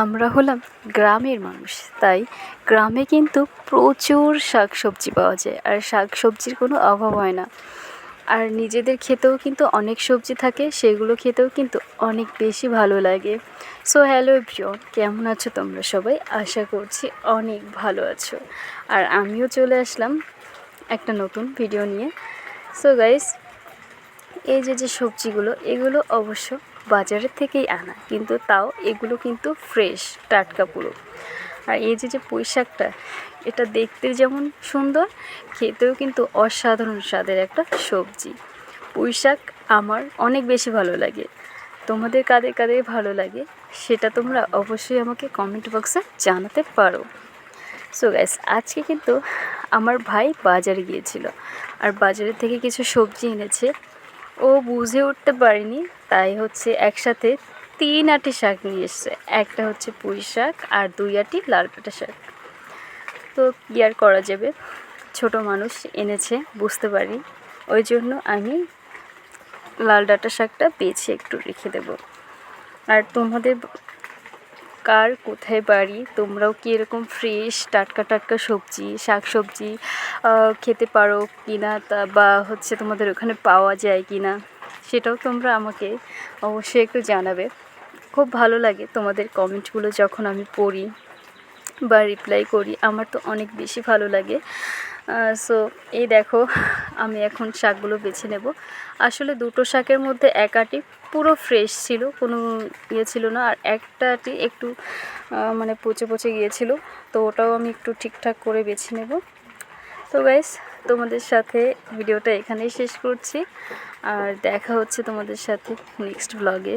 আমরা হলাম গ্রামের মানুষ, তাই গ্রামে কিন্তু প্রচুর শাক সবজি পাওয়া যায়, আর শাক সবজির কোনো অভাব হয় না। আর নিজেদের খেতেও কিন্তু অনেক সবজি থাকে, সেগুলো খেতেও কিন্তু অনেক বেশি ভালো লাগে। সো হ্যালো এভরিওয়ান কেমন আছো তোমরা সবাই? আশা করছি অনেক ভালো আছো। আর আমিও চলে আসলাম একটা নতুন ভিডিও নিয়ে। সো গাইস এই যে যে সবজিগুলো, এগুলো অবশ্য বাজারের থেকেই আনা, কিন্তু তাও এগুলো কিন্তু ফ্রেশ টাটকা পুরো। আর এই যে যে পুঁই শাকটা এটা দেখতে যেমন সুন্দর, খেতেও কিন্তু অসাধারণ স্বাদের একটা সবজি। পুঁই শাক আমার অনেক বেশি ভালো লাগে। তোমাদের কাদের কাদের ভালো লাগে, সেটা তোমরা অবশ্যই আমাকে কমেন্ট বক্সে জানাতে পারো। সো গ্যাস আজকে কিন্তু আমার ভাই বাজারে গিয়েছিল, আর বাজারের থেকে কিছু সবজি এনেছে। ও বুঝে উঠতে পারেনি। তাই হচ্ছে একসাথে তিন আটি শাক নিয়ে এসছে। একটা হচ্ছে পুঁই শাক আর দুই আটি লাল কাটা শাক। তো কী আর করা যাবে? ছোট মানুষ এনেছে, বুঝতে পারি। ওই জন্য আমি লাল ডাঁটা শাকটা বেছে একটু রেখে দেব। আর তোমাদের কার কোথায় বাড়ি? তোমরাও কি এরকম ফ্রেশ টাটকা টাটকা সবজি শাক সবজি খেতে পারো কি না তা বা হচ্ছে তোমাদের ওখানে পাওয়া যায় কি না সেটাও তোমরা আমাকে অবশ্যই একটু জানাবে। খুব ভালো লাগে তোমাদের কমেন্টগুলো যখন আমি পড়ি বা রিপ্লাই করি, আমার তো অনেক বেশি ভালো লাগে। সো এই দেখো আমি এখন শাকগুলো বেছে নেব। আসলে দুটো শাকের মধ্যে এক আটি পুরো ফ্রেশ ছিল, কোনো ইয়ে ছিল না। আর একটা আটি একটু মানে পচে পচে গিয়েছিল, তো ওটাও আমি একটু ঠিকঠাক করে বেছে নেব। তো গাইস তোমাদের সাথে ভিডিওটা এখানেই শেষ করছি। আর দেখা হচ্ছে তোমাদের সাথে নেক্সট ব্লগে